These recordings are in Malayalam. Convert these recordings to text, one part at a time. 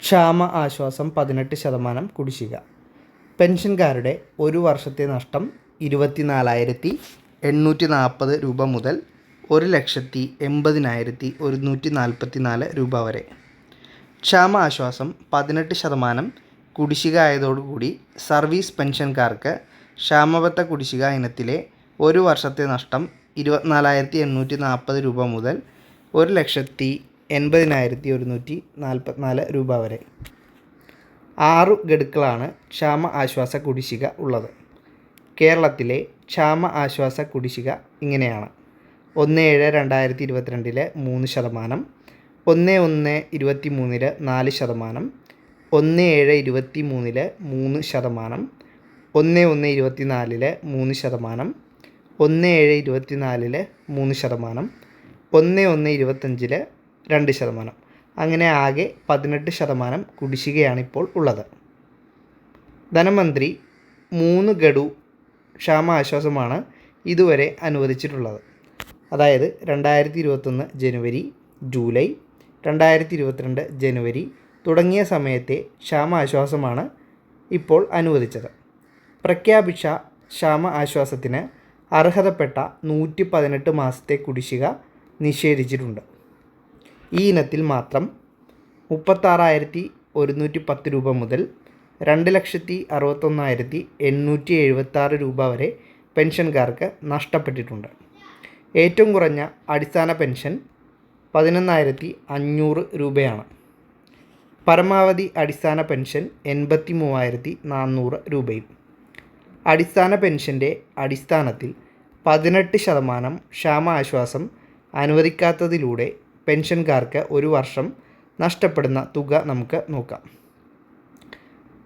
ക്ഷാമ ആശ്വാസം പതിനെട്ട് ശതമാനം കുടിശ്ശിക. പെൻഷൻകാരുടെ ഒരു വർഷത്തെ നഷ്ടം ഇരുപത്തിനാലായിരത്തി എണ്ണൂറ്റി നാൽപ്പത് രൂപ മുതൽ ഒരു ലക്ഷത്തി എൺപതിനായിരത്തി ഒരുന്നൂറ്റി നാൽപ്പത്തി നാല് രൂപ വരെ. ക്ഷാമ ആശ്വാസം പതിനെട്ട് ശതമാനം കുടിശ്ശിക ആയതോടുകൂടി സർവീസ് പെൻഷൻകാർക്ക് ക്ഷാമബത്ത കുടിശ്ശിക ഇനത്തിലെ ഒരു വർഷത്തെ നഷ്ടം ഇരുപത്തിനാലായിരത്തി എണ്ണൂറ്റി നാൽപ്പത് രൂപ മുതൽ ഒരു ലക്ഷത്തി എൺപതിനായിരത്തി ഒരുന്നൂറ്റി നാൽപ്പത്തിനാല് രൂപ വരെ. ആറു ഗഡുക്കളാണ് ക്ഷാമ ആശ്വാസ കുടിശ്ശിക ഉള്ളത്. കേരളത്തിലെ ക്ഷാമ ആശ്വാസ കുടിശ്ശിക ഇങ്ങനെയാണ്. ഒന്ന് ഏഴ് രണ്ടായിരത്തി ഇരുപത്തിരണ്ടിലെ മൂന്ന് ശതമാനം ഒന്ന് ഒന്ന് ഇരുപത്തി മൂന്നിൽ നാല് ശതമാനം ഒന്ന് ഏഴ് ഇരുപത്തി മൂന്നിൽ മൂന്ന് ശതമാനം ഒന്ന് ഒന്ന് ഇരുപത്തി നാലിൽ മൂന്ന് ശതമാനം ഒന്ന് ഏഴ് ഇരുപത്തി നാലിൽ മൂന്ന് ശതമാനം ഒന്ന് ഒന്ന് ഇരുപത്തഞ്ചിൽ രണ്ട് ശതമാനം. അങ്ങനെ ആകെ പതിനെട്ട് ശതമാനം കുടിശ്ശികയാണ് ഇപ്പോൾ ഉള്ളത്. ധനമന്ത്രി മൂന്ന് ഗഡു ക്ഷാമ ആശ്വാസമാണ് ഇതുവരെ അനുവദിച്ചിട്ടുള്ളത്. അതായത് രണ്ടായിരത്തി ഇരുപത്തൊന്ന് ജനുവരി ജൂലൈ രണ്ടായിരത്തി ഇരുപത്തിരണ്ട് ജനുവരി തുടങ്ങിയ സമയത്തെ ക്ഷാമ ആശ്വാസമാണ് ഇപ്പോൾ അനുവദിച്ചത്. പ്രഖ്യാപിച്ച ക്ഷാമ ആശ്വാസത്തിന് അർഹതപ്പെട്ട നൂറ്റി പതിനെട്ട് മാസത്തെ കുടിശ്ശിക നിഷേധിച്ചിട്ടുണ്ട്. ഈ ഇനത്തിൽ മാത്രം മുപ്പത്താറായിരത്തി ഒരുന്നൂറ്റി പത്ത് രൂപ മുതൽ രണ്ട് ലക്ഷത്തി അറുപത്തൊന്നായിരത്തി എണ്ണൂറ്റി എഴുപത്താറ് രൂപ വരെ പെൻഷൻകാർക്ക് നഷ്ടപ്പെട്ടിട്ടുണ്ട്. ഏറ്റവും കുറഞ്ഞ അടിസ്ഥാന പെൻഷൻ പതിനൊന്നായിരത്തി അഞ്ഞൂറ് രൂപയാണ്. പരമാവധി അടിസ്ഥാന പെൻഷൻ എൺപത്തി മൂവായിരത്തി നാനൂറ് രൂപയും. അടിസ്ഥാന പെൻഷന്റെ അടിസ്ഥാനത്തിൽ പതിനെട്ട് ശതമാനം ക്ഷാമ ആശ്വാസം അനുവദിക്കാത്തതിലൂടെ പെൻഷൻകാർക്ക് ഒരു വർഷം നഷ്ടപ്പെടുന്ന തുക നമുക്ക് നോക്കാം.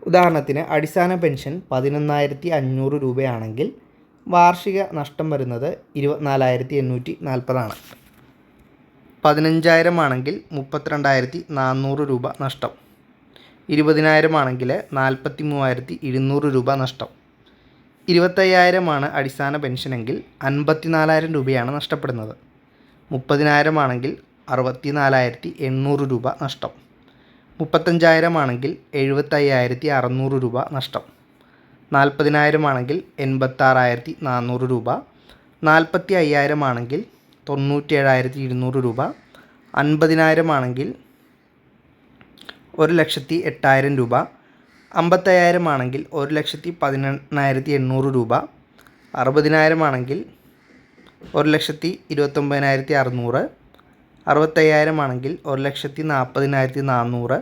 ഉദാഹരണത്തിന് അടിസ്ഥാന പെൻഷൻ പതിനൊന്നായിരത്തി അഞ്ഞൂറ് രൂപയാണെങ്കിൽ വാർഷിക നഷ്ടം വരുന്നത് ഇരുപത്തിനാലായിരത്തി എണ്ണൂറ്റി നാൽപ്പതാണ് പതിനഞ്ചായിരം ആണെങ്കിൽ മുപ്പത്തിരണ്ടായിരത്തി നാനൂറ് രൂപ നഷ്ടം. ഇരുപതിനായിരം ആണെങ്കിൽ നാൽപ്പത്തി മൂവായിരത്തി ഇരുന്നൂറ് രൂപ നഷ്ടം. ഇരുപത്തയ്യായിരമാണ് അടിസ്ഥാന പെൻഷനെങ്കിൽ അൻപത്തി നാലായിരം രൂപയാണ് നഷ്ടപ്പെടുന്നത്. മുപ്പതിനായിരം ആണെങ്കിൽ അറുപത്തി നാലായിരത്തി എണ്ണൂറ് രൂപ നഷ്ടം. മുപ്പത്തഞ്ചായിരം ആണെങ്കിൽ എഴുപത്തയ്യായിരത്തി അറുന്നൂറ് രൂപ നഷ്ടം. നാൽപ്പതിനായിരം ആണെങ്കിൽ എൺപത്താറായിരത്തി നാനൂറ് രൂപ. നാൽപ്പത്തി അയ്യായിരം ആണെങ്കിൽ തൊണ്ണൂറ്റി ഏഴായിരത്തി ഇരുന്നൂറ് രൂപ. അൻപതിനായിരം ആണെങ്കിൽ ഒരു ലക്ഷത്തി എട്ടായിരം രൂപ. അമ്പത്തയ്യായിരം ആണെങ്കിൽ ഒരു ലക്ഷത്തി പതിനെണ്ണായിരത്തി എണ്ണൂറ് രൂപ. അറുപതിനായിരം ആണെങ്കിൽ ഒരു ലക്ഷത്തി ഇരുപത്തൊമ്പതിനായിരത്തി അറുന്നൂറ് അറുപത്തയ്യായിരം ആണെങ്കിൽ ഒരു ലക്ഷത്തി നാൽപ്പതിനായിരത്തി നാനൂറ്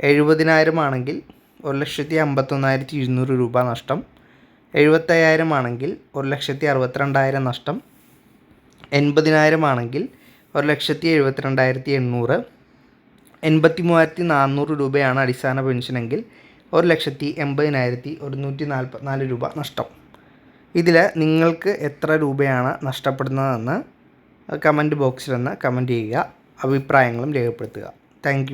എഴുപതിനായിരം ആണെങ്കിൽ ഒരു ലക്ഷത്തി അമ്പത്തൊന്നായിരത്തി ഇരുന്നൂറ് രൂപ നഷ്ടം എഴുപത്തയ്യായിരം ആണെങ്കിൽ ഒരു ലക്ഷത്തി അറുപത്തിരണ്ടായിരം നഷ്ടം എൺപതിനായിരം ആണെങ്കിൽ ഒരു ലക്ഷത്തി എഴുപത്തിരണ്ടായിരത്തി എണ്ണൂറ് എൺപത്തി മൂവായിരത്തി നാനൂറ് രൂപയാണ് അടിസ്ഥാന പെൻഷനെങ്കിൽ ഒരു ലക്ഷത്തി എൺപതിനായിരത്തി ഒരുന്നൂറ്റി നാൽപ്പത്തിനാല് രൂപ നഷ്ടം. ഇതിൽ നിങ്ങൾക്ക് എത്ര രൂപയാണ് നഷ്ടപ്പെടുന്നതെന്ന് കമന്റ് ബോക്സിൽ നിന്ന് കമന്റ് ചെയ്യുക അഭിപ്രായങ്ങളും രേഖപ്പെടുത്തുക. താങ്ക്